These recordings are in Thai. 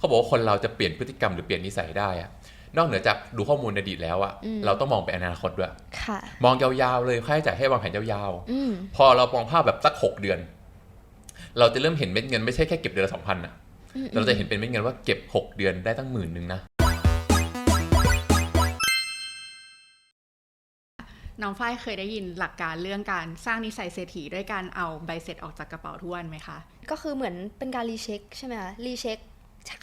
เขาบอกว่าคนเราจะเปลี่ยนพฤติกรรมหรือเปลี่ยนนิสัยได้อะนอกเหนือจากดูข้อมูลในอดีตแล้วอะอืมเราต้องมองไปอนาคตด้วยค่ะมองยาวๆเลยค่าใช้จ่ายให้วางแผนยาวอืมๆพอเรามองภาพแบบสักหกเดือน เราจะเริ่มเห็นเม็ดเงินไม่ใช่แค่เก็บเดือนละสองพันอะอืมเราจะเห็นเป็นเม็ดเงินว่าเก็บหกเดือนได้ตั้งหมื่นหนึ่งนะน้องฝ้ายเคยได้ยินหลักการเรื่องการสร้างนิสัยเศรษฐีด้วยการเอาใบเสร็จออกจากกระเป๋าทุกวันไหมคะ ก็คือเหมือนเป็นการรีเช็คใช่ไหมคะรีเช็ค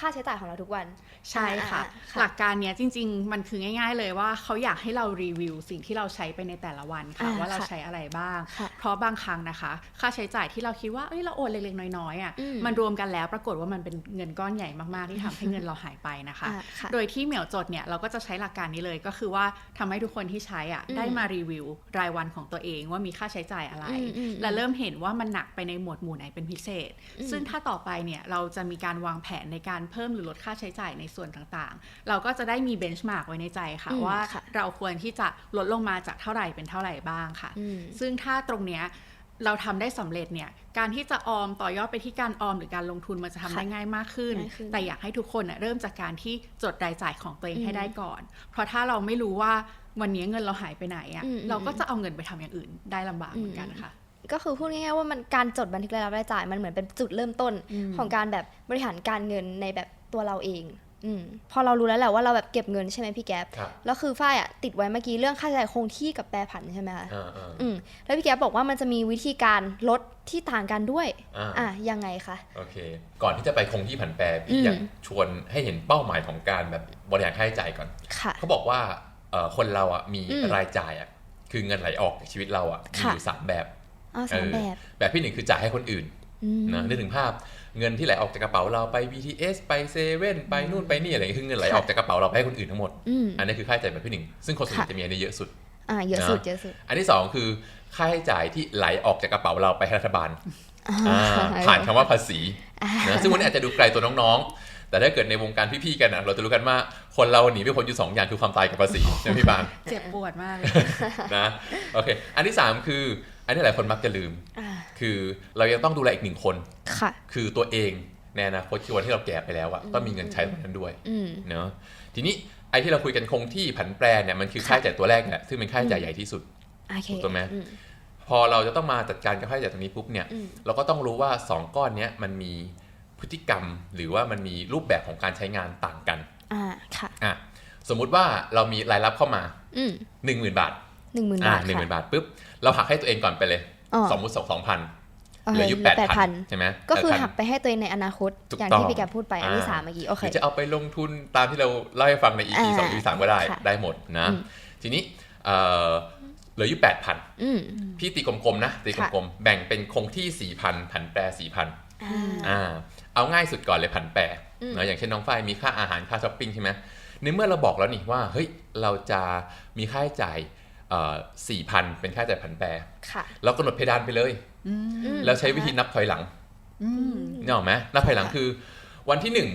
ค่าใช้จ่ายของเราทุกวัน ใช่ค่ะอ่าค่ะ หลักการเนี้ยจริง ๆ มันคือง่าย ๆ เลยว่าเขาอยากให้เรารีวิวสิ่งที่เราใช้ไปในแต่ละวันค่ะอ่าว่าเราค่ะใช้อะไรบ้างค่ะเพราะบางครั้งนะคะ ค่าใช้จ่ายที่เราคิดว่าเอ้ยเราโอนเล็กๆน้อยๆอะอืมมันรวมกันแล้วปรากฏว่ามันเป็นเงินก้อนใหญ่มากๆที่ทำให้เงินเราหายไปนะคะอ่าค่ะโดยที่เหมียวจดเนี่ยเราก็จะใช้หลักการนี้เลยก็คือว่าทำให้ทุกคนที่ใช้อะอืมได้มารีวิวรายวันของตัวเองว่ามีค่าใช้จ่ายอะไรอืมอืมและเริ่มเห็นว่ามันหนักไปในหมวดหมู่ไหนเป็นพิเศษอืมซึ่งถ้าต่อไปเนี่ยเราจะมีการวางแผนในการเพิ่มหรือลดค่าใช้จ่ายในส่วนต่างๆ เราก็จะได้มีเบนช์มาร์กไว้ในใจค่ะอืมว่าค่ะเราควรที่จะลดลงมาจากเท่าไหร่เป็นเท่าไหร่บ้างค่ะอืมซึ่งถ้าตรงเนี้ยเราทำได้สำเร็จเนี่ย การที่จะออมต่อยอดไปที่การออมหรือการลงทุนมันจะทำได้ค่ะง่ายมากขึ้นง่ายขึ้น แต่อยากให้ทุกคนน่ะเริ่มจากการที่จดรายจ่ายของตัวเองอืมให้ได้ก่อน เพราะถ้าเราไม่รู้ว่าวันนี้เงินเราหายไปไหนอะอืมเราก็จะเอาเงินไปทำอย่างอื่นได้ลำบากเหมือนกันค่ะ ก็คือพูดง่ายๆว่ามันการจดบันทึกรายรับรายจ่ายมันเหมือนเป็นจุดเริ่มต้นอืมของการแบบบริหารการเงินในแบบตัวเราเองอืมพอเรารู้แล้วแหละว่าเราแบบเก็บเงินใช่ไหมพี่แก๊ปครับแล้วคือฝ้ายอะติดไว้เมื่อกี้เรื่องค่าใช้จ่ายคงที่กับแปรผันใช่ไหมคะอ่าอ่าอืมแล้วพี่แก๊ปบอกว่ามันจะมีวิธีการลดที่ต่างกันด้วยอ่าอะยังไงคะโอเค ก่อนที่จะไปคงที่ผันแปรอืพี่มอยากชวนให้เห็นเป้าหมายของการแบบบริหารค่าใช้จ่ายก่อนค่ะเขาบอกว่าเอ่อคนเราอะมีอืมรายจ่ายอะคือเงินไหลออกจากชีวิตเราอะมีค่ะอยู่สามแบบ อ๋อสามเออแบบ แบบที่หนึ่งคือจ่ายให้คนอื่นอืมนะนึกถึงภาพเงินที่ไหลออกจากกระเป๋าเราไป BTS ไปเซเว่นไปนู่นไปนี่อะไรอย่างเงี้ยคือเงินไหลค่ะออกจากกระเป๋าเราไปให้คนอื่นทั้งหมดอืมอันนี้คือค่าใช้จ่ายแบบที่หนึ่งซึ่งคนส่วนใหญ่ค่ะจะมีอันนี้เยอะสุดอ่าเยอะสุดนะเยอะสุด อันที่สองคือค่าใช้จ่ายที่ไหลออกจากกระเป๋าเราไปให้รัฐบาลอ่าอ่าผ่านคำว่าภาษีอ่านะซึ่งวันนี้อาจจะดูไกลตัวน้องๆ แต่ถ้าเกิดในวงการพี่ๆกันนะเราจะรู้กันว่าคนเราหนีไม่พ้นอยู่สองอย่างคือความตายกับภาษีใช่ไหมพี่บานเจ็บปวดมากเลยนะโอเค อันที่สามคือ อันนี้หลายคนมักจะลืมอ่าคือเรายังต้องดูแลอีกหนึ่งคนค่ะ คือตัวเองในอนาคตที่วันที่เราแก่ไปแล้วอะต้องมีเงินใช้ตรงนั้นด้วยอืมเนาะทีนี้ไอ้ที่เราคุยกันคงที่ผันแปรเนี่ยมันคือค่าใช้จ่ายตัวแรกแหละซึ่งเป็นค่าใช้จ่ายใหญ่ที่สุดโอเคถูกต้องไหมอืมพอเราจะต้องมาจัดการกับค่าใช้จ่ายตรงนี้ปุ๊บเนี่ยอืมเราก็ต้องรู้ว่า 2 ก้อนเนี้ยมันมีพฤติกรรมหรือว่ามันมีรูปแบบของการใช้งานต่างกันอ่าค่ะอะสมมุติว่าเรามีรายรับเข้ามาอืม10,000บาท หนึ่งหมื่นอ่าบาทหนึ่งหค่ะมื่นบาทปุ๊บเราหักให้ตัวเองก่อนไปเลยอ๋อสมมติสองสองพันโอเหเคลืออยู่เหแปลืดอแปดพัพันนใช่ไหมก็คือ8,000หักไปให้ตัวเองในอนาคตถูกอย่างต้องที่พี่แกพูดไปอันที่อ่าสามเมื่อกี้โอหเครือจะเอาไปลงทุนตามที่เราเล่าให้ฟังใน EP อ่าสอง EP สามก็ได้ค่ะได้หมดนะอืมทีนี้เอ่อเหลืออยู่แปดพันอืมพี่ตีกลมๆนะตีค่ะกลมๆแบ่งเป็นคงที่สี่พันผันแปรสี่พันอ่าอ่าเอาง่ายสุดก่อนเลยผันแปรอืมนะอย่างเช่นน้องฝ้ายมีค่าอาหารค่าช้อปปิ้งใช่ไหมในเมื่อเราบอกแล้วนี่ว่าเฮ้ยเราจะมีค่าใช้จ่าย สี่พันเป็นค่าใช้จ่ายผันแปรค่ะเรากำหนดเพดานไปเลยอืมอืมแล้วใช้วิธีนับถอยหลังอืมนี่ออกไหมนับถอยหลังค่ะคือ วันที่หนึ่ง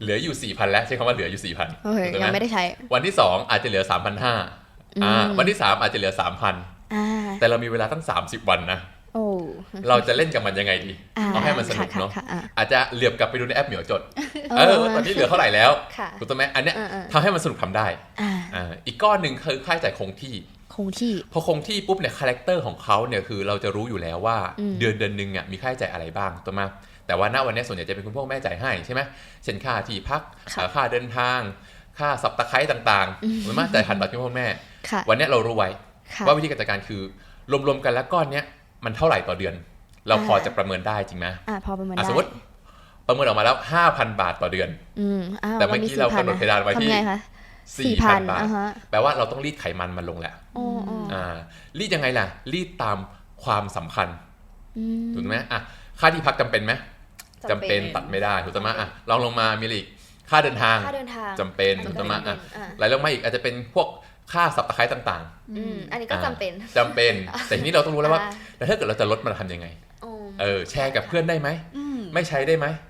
เหลืออยู่สี่พันแล้วใช้คำว่าเหลืออยู่สี่พันโอเคยังไม่ได้ใช้ วันที่สองอาจจะเหลือสามพันห้าอืมวันที่สามอาจจะเหลือสามพันอ่าแต่เรามีเวลาตั้งสามสิบวันนะโอ้เราจะเล่นกับมันยังไงดีอ่าเอาให้มันสนุกค่ะเนาะค่ะค่ะอาจจะเหลือบกลับไปดูในแอปเหมียวจดอ่าเออว่าตอนนี้เหลือเท่าไหร่แล้วค่ะถูกต้องไหมอันเนี้ยอ่าอ่าทำให้มันสนุกทำได้อ่าอ่าอีกก้อนหนึ่งคือค่าใช้จ่ายคงที่ คงที่ พอคงที่ปุ๊บเนี่ยคาแรคเตอร์ของเขาเนี่ยคือเราจะรู้อยู่แล้วว่าอืมเดือนเดือนหนึ่งอะมีค่าใช้จ่ายอะไรบ้างถูกไหมแต่ว่าณวันนี้ส่วนใหญ่จะเป็นคุณพ่อแม่จ่ายให้ใช่ไหมเช่นค่าที่พักค่ะอ่าค่าเดินทาง ค่าสับตะไคร้ต่างอืมๆหรือมาจ่ายผ่านบัตรคุณพ่อแม่ค่ะวันเนี้ยเรารู้ไว้ค่ะว่าวิธีการจัดการคือรวมๆกันแล้วก้อนเนี้ยมันเท่าไหร่ต่อเดือน เราพอจะประเมินได้จริงไหมอ่าพอประมาณอะได้สมมติประเมินออกมาแล้ว 5,000 บาทต่อเดือนอืมอ้าวแต่เมื่อกี้เรากำหนดเพดานไว้ที่ ทำไงคะ4,000บาทอ่าฮะแปลว่าเราต้องรีดไขมันมันลงแหละอ๋ออ๋ออ่ารีดยังไงล่ะ รีดตามความสำคัญอืมถูกไหมอะค่าที่พักจำเป็นไหมจำเป็นตัดไม่ได้ถูกต้องไหมอะลองลงมามีอะไรอีกค่าเดินทางค่าเดินทางจำเป็นจำถูกต้องไหมอะอ่าไหลลงมาอีกอาจจะเป็นพวกค่าสับตะไคร้ต่างอืมอันนี้ก็อ่าจำเป็นๆจำเป็น แต่ทีนี้เราต้องรู้แล้วว่าอ่าแล้วถ้าเกิดเราจะลดมันทำยังไงอ๋อเออแชร์กับเพื่อนได้ไหมอืมไม่ใช้ได้ไหมอ่า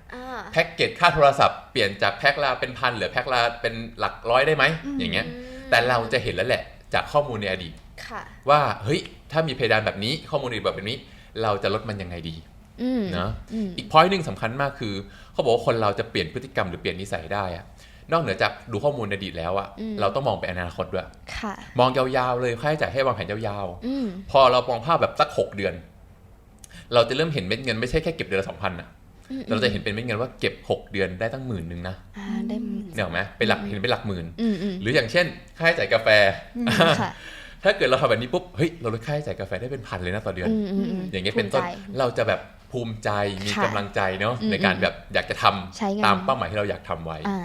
แพ็กเกจค่าโทรศัพท์เปลี่ยนจากแพ็คละเป็นพันเหลือแพ็คละเป็นหลักร้อยได้ไหมอืมอย่างเงี้ยอืมแต่เราจะเห็นแล้วแหละจากข้อมูลในอดีตค่ะว่าเฮ้ยถ้ามีเพดานแบบนี้ข้อมูลในอดีตแบบนี้ เราจะลดมันยังไงดีอืมนะอืมอีกพอยต์หนึ่งสำคัญมากคือ เขาบอกว่าคนเราจะเปลี่ยนพฤติกรรมหรือเปลี่ยนนิสัยได้อะนอกเหนือจากดูข้อมูลในอดีตแล้วอะอืมเราต้องมองไปอนาคตด้วยค่ะมองยาวๆเลยค่าใช้จ่ายให้วางแผนยาวอืมๆพอเรามองภาพแบบสักหกเดือน เราจะเริ่มเห็นเม็ดเงินไม่ใช่แค่เก็บเดือนละสองพันอะ อืมเราจะเห็นเป็นเม็ดเงินว่าเก็บหกเดือนได้ตั้งหมื่นหนึ่งนะอ่าได้หมดเนี่ยหรอกไหมเป็นหลักเห็นเป็นหลักหมื่นอืมอืมหรืออย่างเช่น ค่าใช้จ่ายกาแฟอืมค่ะถ้าเกิดเราทำแบบนี้ปุ๊บเฮ้ยเราลดค่าใช้จ่ายกาแฟได้เป็นพันเลยนะต่อเดือนอืมอืมอืมอย่างเงี้ยเป็นต้นภูมิใจเราจะแบบภูมิใจมีค่ะกำลังใจเนาะอืมในการอืมแบบอยากจะทำใช้งานตามเป้าหมายที่เราอยากทำไว้อ่า